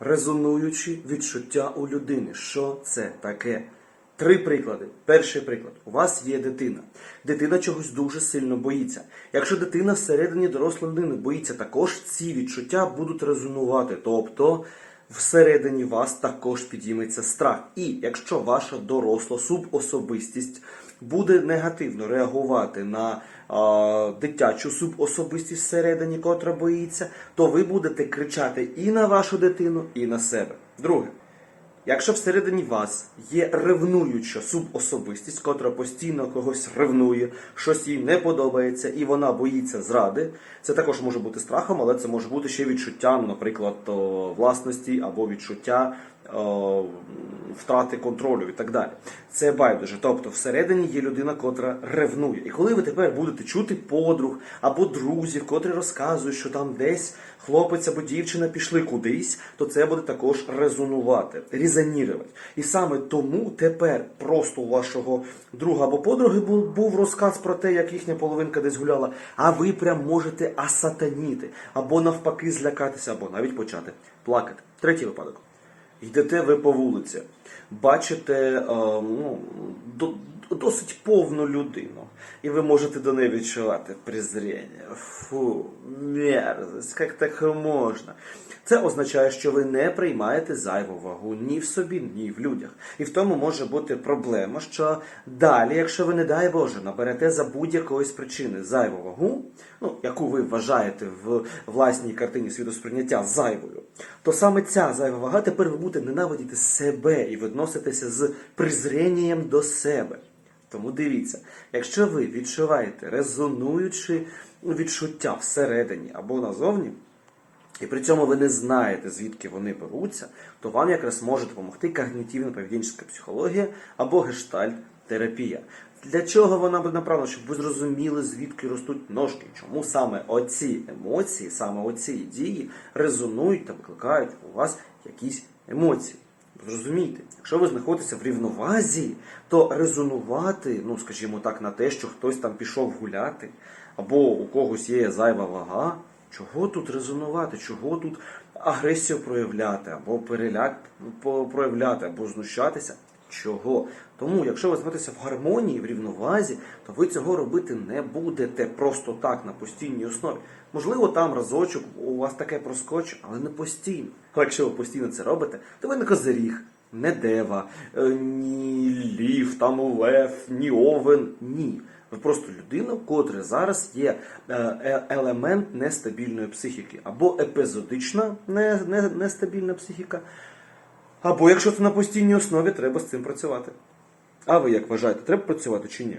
резонуючі відчуття у людини. Що це таке? Три приклади. Перший приклад. У вас є дитина. Дитина чогось дуже сильно боїться. Якщо дитина всередині дорослої людини боїться, також ці відчуття будуть резонувати. Тобто всередині вас також підійметься страх. І якщо ваша доросла субособистість буде негативно реагувати на а, дитячу субособистість всередині, котра боїться, то ви будете кричати і на вашу дитину, і на себе. Друге. Якщо всередині вас є ревнуюча субособистість, котра постійно когось ревнує, щось їй не подобається, і вона боїться зради, це також може бути страхом, але це може бути ще відчуттям, наприклад, власності або відчуття втрати контролю і так далі. Це байдуже. Тобто, всередині є людина, котра ревнує. І коли ви тепер будете чути подруг або друзів, котрі розказують, що там десь хлопець або дівчина пішли кудись, то це буде також резонувати, різонірувати. І саме тому тепер просто у вашого друга або подруги був, розказ про те, як їхня половинка десь гуляла, а ви прям можете асатаніти, або навпаки злякатися, або навіть почати плакати. Третій випадок. Йдете ви по вулиці, бачите е, ну, досить повну людину, і ви можете до неї відчувати презріння. Фу, мерзость, як так можна? Це означає, що ви не приймаєте зайву вагу ні в собі, ні в людях. І в тому може бути проблема, що далі, якщо ви, не дай Боже, наберете за будь-якоїсь причини зайву вагу, ну, яку ви вважаєте в власній картині світосприйняття зайвою, то саме ця зайва вага тепер ви будете ненавидіти себе і відноситися з презрінням до себе. Тому дивіться, якщо ви відчуваєте резонуючі відчуття всередині або назовні, і при цьому ви не знаєте, звідки вони беруться, то вам якраз може допомогти когнітивно-поведінча психологія або гештальт-терапія. Для чого вона буде направлена? Щоб ви зрозуміли, звідки ростуть ножки, чому саме оці емоції, саме оці дії резонують та викликають у вас якісь емоції. Зрозумійте, якщо ви знаходитеся в рівновазі, то резонувати, ну скажімо так, на те, що хтось там пішов гуляти, або у когось є зайва вага, чого тут резонувати, чого тут агресію проявляти, або переляк по- проявляти, або знущатися. Чого? Тому, якщо ви знаходитеся в гармонії, в рівновазі, то ви цього робити не будете просто так на постійній основі. Можливо, там разочок у вас таке проскочить, але не постійно. А якщо ви постійно це робите, то ви не козиріг, не дева, е, ні лів, там лев, ні овен. Ні. Ви просто людина, в котрій зараз є е, е, елемент нестабільної психіки, або епізодична не- не- нестабільна психіка, або якщо це на постійній основі, треба з цим працювати. А ви як вважаєте, треба працювати чи ні?